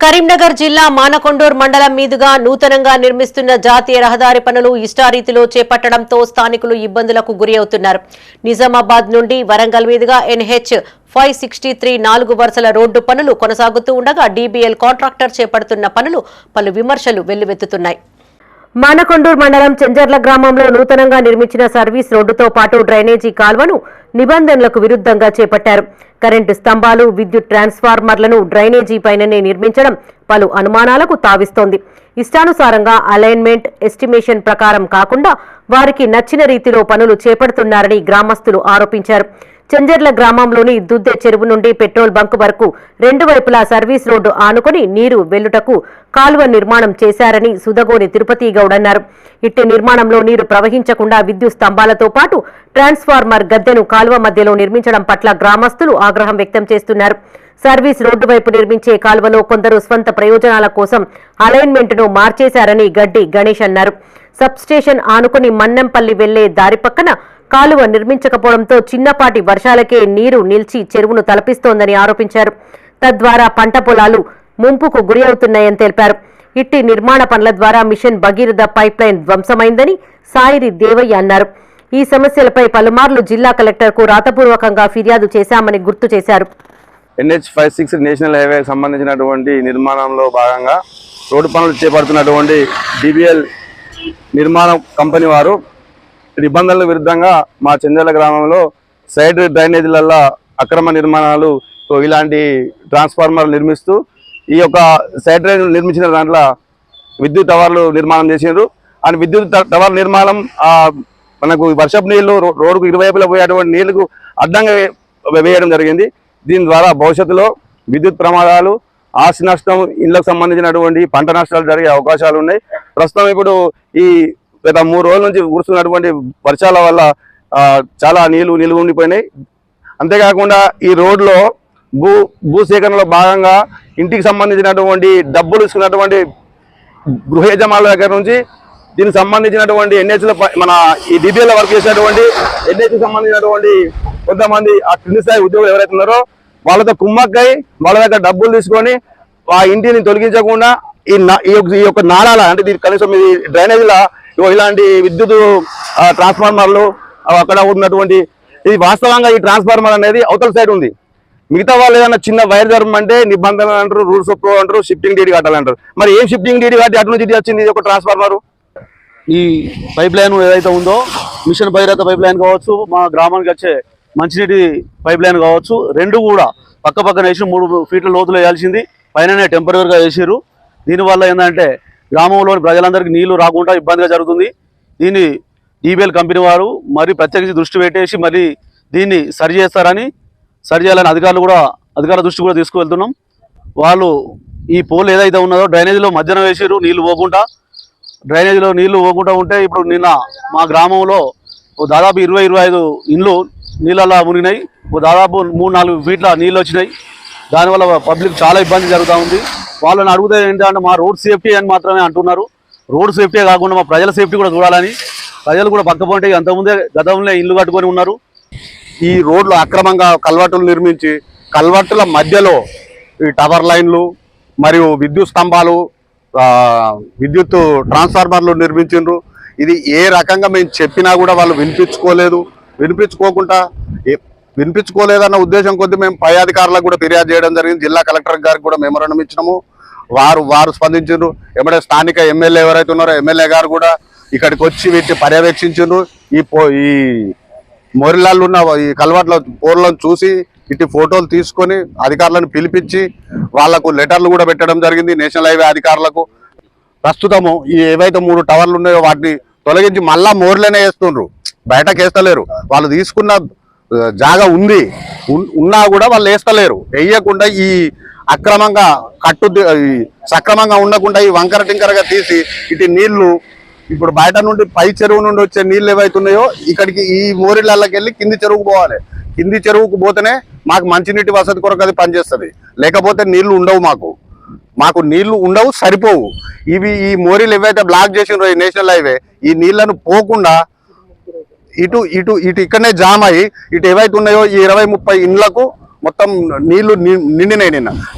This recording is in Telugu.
కరీంనగర్ జిల్లా మానకొండూర్ మండలం మీదుగా నూతనంగా నిర్మిస్తున్న జాతీయ రహదారి పనులు ఇష్టారీతిలో చేపట్టడంతో స్థానికులు ఇబ్బందులకు గురి అవుతున్నారు నిజామాబాద్ నుండి వరంగల్ మీదుగా ఎన్హెచ్ ఫైవ్ సిక్స్టీ త్రీ నాలుగు వరుసల రోడ్డు పనులు కొనసాగుతూ ఉండగా డీబీఎల్ కాంట్రాక్టర్ చేపడుతున్న పనులు పలు విమర్శలు వెల్లువెత్తుతున్నాయి. మానకొండూరు మండలం చెంజర్ల గ్రామంలో నూతనంగా నిర్మించిన సర్వీస్ రోడ్డుతో పాటు డ్రైనేజీ కాల్వను నిబంధనలకు విరుద్ధంగా చేపట్టారు. కరెంటు స్తంభాలు విద్యుత్ ట్రాన్స్ఫార్మర్లను డ్రైనేజీ పైననే నిర్మించడం పలు అనుమానాలకు తావిస్తోంది. ఇష్టానుసారంగా అలైన్మెంట్ ఎస్టిమేషన్ ప్రకారం కాకుండా వారికి నచ్చిన రీతిలో పనులు చేపడుతున్నారని గ్రామస్తులు ఆరోపించారు. చెంజర్ల గ్రామంలోని దుద్దె చెరువు నుండి పెట్రోల్ బంక్ వరకు రెండు వైపులా సర్వీస్ రోడ్డు ఆనుకుని నీరు వెల్లుటకు కాలువ నిర్మాణం చేశారని సుదగోని తిరుపతి గౌడ్ అన్నారు. ఇట్టి నిర్మాణంలో నీరు ప్రవహించకుండా విద్యుత్ స్తంభాలతో పాటు ట్రాన్స్ఫార్మర్ గద్దెను కాలువ మధ్యలో నిర్మించడం పట్ల గ్రామస్తులు ఆగ్రహం వ్యక్తం చేస్తున్నారు. సర్వీస్ రోడ్డు వైపు నిర్మించే కాలువలో కొందరు స్వంత ప్రయోజనాల కోసం అలైన్మెంట్ను మార్చేశారని గడ్డి గణేష్ అన్నారు. సబ్స్టేషన్ ఆనుకుని మన్నెంపల్లి వెళ్ళే దారి పక్కన కాలువ నిర్మించకపోవడంతో చిన్నపాటి వర్షాలకే నీరు నిలిచి చెరువును తలపిస్తోందని ఆరోపించారు. తద్వారా పంట పొలాలు ముంపుకు గురి అవుతున్నాయని తెలిపారు. ఇట్టి నిర్మాణ పనుల ద్వారా మిషన్ భగీరథ పైప్లైన్ ధ్వంసమైందని సాయిరి దేవయ్య అన్నారు. ఈ సమస్యలపై పలుమార్లు జిల్లా కలెక్టర్కు రాతపూర్వకంగా ఫిర్యాదు చేశామని గుర్తు చేశారు. NH five six national highway సంబంధించినటువంటి నిర్మాణంలో భాగంగా రోడ్డు పనులు చేపడుతున్నటువంటి డిబిఎల్ నిర్మాణ కంపెనీ వారు నిబంధనల విరుద్ధంగా మా చంద్రల గ్రామంలో సైడ్ డ్రైనేజీలలో అక్రమ నిర్మాణాలు ఇలాంటి ట్రాన్స్ఫార్మర్ నిర్మిస్తూ ఈ యొక్క సైడ్ డ్రైన్ నిర్మించిన దాంట్లో విద్యుత్ టవర్లు నిర్మాణం చేసిండ్రు. అండ్ విద్యుత్ టవర్ నిర్మాణం మనకు వర్షపు నీళ్ళు రో- రోడ్డుకు ఇరువైపులా పోయేటువంటి నీళ్ళకు అడ్డంగా వే- వేయడం జరిగింది. దీని ద్వారా భవిష్యత్తులో విద్యుత్ ప్రమాదాలు ఆస్తి నష్టం ఇళ్ళకు సంబంధించినటువంటి పంట నష్టాలు జరిగే అవకాశాలు ఉన్నాయి. ప్రస్తుతం ఇప్పుడు ఈ గత మూడు రోజుల నుంచి కురుస్తున్నటువంటి వర్షాల వల్ల చాలా నీళ్ళు నిలువ ఉండిపోయినాయి. అంతేకాకుండా ఈ రోడ్లో భూ భూసేకరణలో భాగంగా ఇంటికి సంబంధించినటువంటి డబ్బులు ఇస్తున్నటువంటి గృహ యజమానుల దగ్గర నుంచి దీనికి సంబంధించినటువంటి ఎన్హెచ్ల మన ఈ డిబిఎల్ వర్క్ చేసినటువంటి ఎన్హెచ్కి సంబంధించినటువంటి కొంతమంది ఆ క్రింది స్థాయి ఉద్యోగులు ఎవరైతే ఉన్నారో వాళ్ళతో కుమ్మక్కై వాళ్ళ దగ్గర డబ్బులు తీసుకొని ఆ ఇంటిని తొలగించకుండా ఈ ఈ యొక్క- నాళాల అంటే దీనికి కనీసం ఇది డ్రైనేజీల ఇగో ఇలాంటి విద్యుత్ ట్రాన్స్ఫార్మర్లు అవి అక్కడ ఉన్నటువంటి ఇది వాస్తవంగా ఈ ట్రాన్స్ఫార్మర్ అనేది అవతల సైడ్ ఉంది. మిగతా వాళ్ళు ఏదైనా చిన్న వైర్ జరపమంటే నిబంధనలు అంటారు రూల్స్ ఆఫ్ అంటారు షిఫ్టింగ్ డీడీ కట్టాలంటారు మరి ఏం షిఫ్టింగ్ డీడీ కట్టి అటు నుంచి వచ్చింది ఇది ఒక ట్రాన్స్ఫార్మర్? ఈ పైప్ లైన్ ఏదైతే ఉందో మిషన్ భగీరథ పైప్ లైన్ కావచ్చు మా గ్రామానికి వచ్చే మంచినీటి పైప్ లైన్ కావచ్చు రెండు కూడా పక్క పక్కన వేసి మూడు ఫీట్ల లోతులు వేయాల్సింది పైననే టెంపరీగా వేసారు దీనివల్ల ఏంటంటే గ్రామంలోని ప్రజలందరికీ నీళ్ళు రాకుండా ఇబ్బందిగా జరుగుతుంది. దీన్ని ఈబిఎల్ కంపెనీ వారు మరి ప్రత్యేకించి దృష్టి పెట్టేసి మరి దీన్ని సరి చేస్తారని సరి చేయాలని అధికారులు కూడా అధికారుల దృష్టి కూడా తీసుకువెళ్తున్నాం. వాళ్ళు ఈ పోల్ ఏదైతే ఉన్నదో డ్రైనేజీలో మధ్యన వేసారు నీళ్ళు పోకుండా. డ్రైనేజీలో నీళ్ళు పోకుండా ఉంటే ఇప్పుడు నిన్న మా గ్రామంలో ఓ దాదాపు ఇరవై ఇరవై ఐదు ఇండ్లు నీళ్ళలా మునిగినాయి. ఓ దాదాపు మూడు నాలుగు ఫీట్ల నీళ్ళు వచ్చినాయి. దానివల్ల పబ్లిక్ చాలా ఇబ్బంది జరుగుతూ ఉంది. వాళ్ళని అడుగుతే ఏంటంటే మా రోడ్ సేఫ్టీ అని మాత్రమే అంటున్నారు. రోడ్ సేఫ్టీ కాకుండా మా ప్రజల సేఫ్టీ కూడా చూడాలని. ప్రజలు కూడా పక్కపోంటే అంతకుముందే గతంలో ఇల్లు కట్టుకొని ఉన్నారు. ఈ రోడ్లు అక్రమంగా కల్వర్టులు నిర్మించి కల్వర్టుల మధ్యలో ఈ టవర్ లైన్లు మరియు విద్యుత్ స్తంభాలు విద్యుత్ ట్రాన్స్ఫార్మర్లు నిర్మించిండ్రు. ఇది ఏ రకంగా మేము చెప్పినా కూడా వాళ్ళు వినిపించుకోలేదు. వినిపించుకోకుండా వినిపించుకోలేదన్న ఉద్దేశం కొద్ది మేము పై అధికారులకు కూడా ఫిర్యాదు చేయడం జరిగింది. జిల్లా కలెక్టర్ గారికి కూడా మెమోరండం ఇచ్చినాము. వారు వారు స్పందించారు ఎమ్మడే స్థానిక ఎమ్మెల్యే ఎవరైతే ఉన్నారో ఎమ్మెల్యే గారు కూడా ఇక్కడికి వచ్చి వీటిని పర్యవేక్షించారు ఈ పో ఈ మొరిలాళ్ళు ఉన్న ఈ కలవాట్ల పోర్లను చూసి ఇటు ఫోటోలు తీసుకొని అధికారులను పిలిపించి వాళ్ళకు లెటర్లు కూడా పెట్టడం జరిగింది నేషనల్ హైవే అధికారులకు. ప్రస్తుతము ఈ ఏవైతే మూడు టవర్లు ఉన్నాయో వాటిని తొలగించి మళ్ళా మోర్లనే వేస్తుండ్రు. బయటకు వేస్తలేరు వాళ్ళు తీసుకున్న జాగా ఉంది. ఉన్నా కూడా వాళ్ళు వేస్తలేరు. వేయకుండా ఈ అక్రమంగా కట్టు ఈ సక్రమంగా ఉండకుండా ఈ వంకర టింకరగా తీసి ఇటు నీళ్ళు ఇప్పుడు బయట నుండి పై చెరువు నుండి వచ్చే నీళ్ళు ఏవైతున్నాయో ఇక్కడికి ఈ మోరిళ్ళకి వెళ్ళి కింది చెరువుకు పోవాలి. కింది చెరువుకు పోతేనే మాకు మంచినీటి వసతి కొరకు అది పనిచేస్తుంది. లేకపోతే నీళ్ళు ఉండవు మాకు. మాకు నీళ్ళు ఉండవు సరిపోవు. ఇవి ఈ మోరీలు ఏవైతే బ్లాక్ చేసిండ్రో ఈ నేషనల్ హైవే ఈ నీళ్ళను పోకుండా ఇటు ఇటు ఇటు ఇక్కడనే జామ్ అయ్యి ఇటు ఏవైతే ఉన్నాయో ఈ ఇరవై ముప్పై ఇండ్లకు మొత్తం నీళ్ళు ని- నిండినాయి నిన్న.